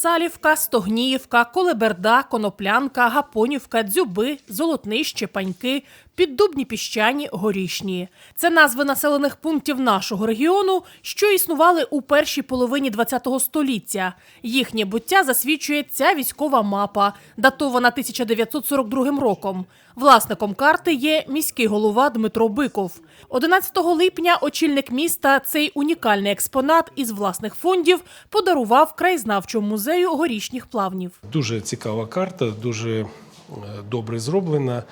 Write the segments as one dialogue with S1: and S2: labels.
S1: Салівка, Стогніївка, Колеберда, Коноплянка, Гапонівка, Дзюби, Золотнище, Паньки, Піддубні піщані, Горішні. Це назви населених пунктів нашого регіону, що існували у першій половині ХХ століття. Їхнє буття засвідчує ця військова мапа, датована 1942 роком. Власником карти є міський голова Дмитро Биков. 11 липня очільник міста цей унікальний експонат із власних фондів подарував краєзнавчому музею горішніх плавнів.
S2: Дуже цікава карта, дуже е, добре зроблена.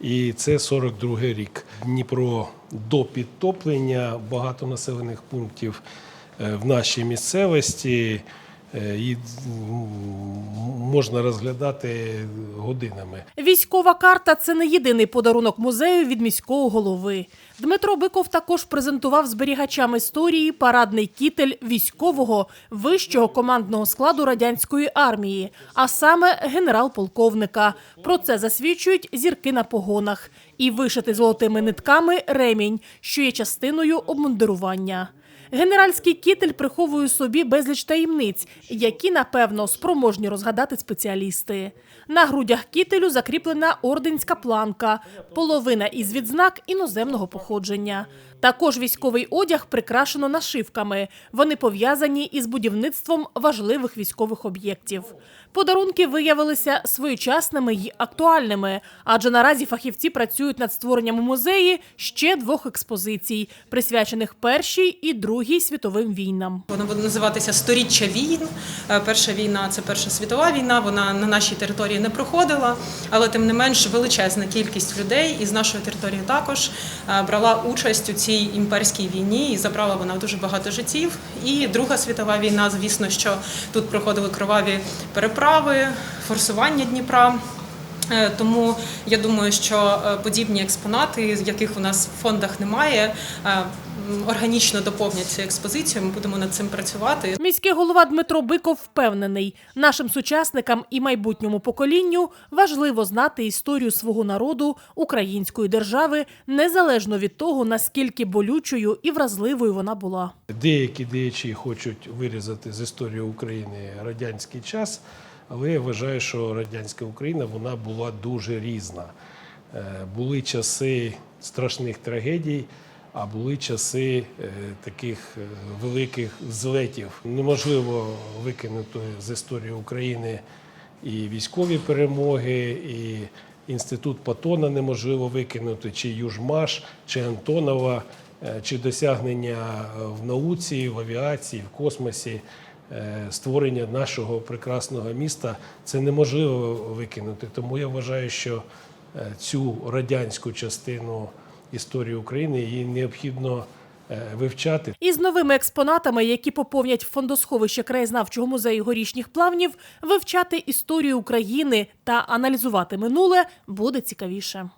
S2: І це 42 рік. Дніпро до підтоплення багато населених пунктів е, в нашій місцевості. Е, І можна розглядати годинами.
S1: Військова карта це не єдиний подарунок музею від міського голови. Дмитро Биков також презентував зберігачам історії парадний кітель військового вищого командного складу радянської армії, а саме генерал-полковника. Про це засвідчують зірки на погонах і вишитий золотими нитками ремінь, що є частиною обмундирування. Генеральський кітель приховує собі безліч таємниць, які, напевно, спроможні розгадати спеціалісти. На грудях кітелю закріплена орденська планка, половина із відзнак іноземного походження. Також військовий одяг прикрашено нашивками. Вони пов'язані із будівництвом важливих військових об'єктів. Подарунки виявилися своєчасними й актуальними, адже наразі фахівці працюють над створенням у музеї ще двох експозицій, присвячених Першій і Другій світовим війнам.
S3: Воно буде називатися Сторіччя війн. Е, Перша війна це Перша світова війна. Вона на нашій території не проходила, але тим не менш величезна кількість людей із нашої території також е, брала участь у цій імперській війні і забрала вона дуже багато життів. І Друга світова війна, звісно, що тут проходили кроваві переправи, форсування Дніпра. Е, Тому я думаю, що е, подібні експонати, з яких у нас в фондах немає, е, органічно доповнять цю експозицію. Ми будемо над цим працювати.
S1: Міський голова Дмитро Биков впевнений, нашим сучасникам і майбутньому поколінню важливо знати історію свого народу, української держави, незалежно від того, наскільки болючою і вразливою вона була.
S2: Деякі діячі хочуть вирізати з історії України радянський час, але я вважаю, що радянська Україна вона була дуже різна. Е, Були часи страшних трагедій, а були часи е, таких е, великих злетів. Неможливо викинути з історії України і військові перемоги, і інститут Патона неможливо викинути, чи Южмаш, чи Антонова, чи досягнення в науці, в авіації, в космосі. Е, Створення нашого прекрасного міста це неможливо викинути. Тому я вважаю, що е, цю радянську частину історії України її необхідно е, вивчати.
S1: Із новими експонатами, які поповнять фондосховище краєзнавчого музею горішніх плавнів, вивчати історію України та аналізувати минуле буде цікавіше.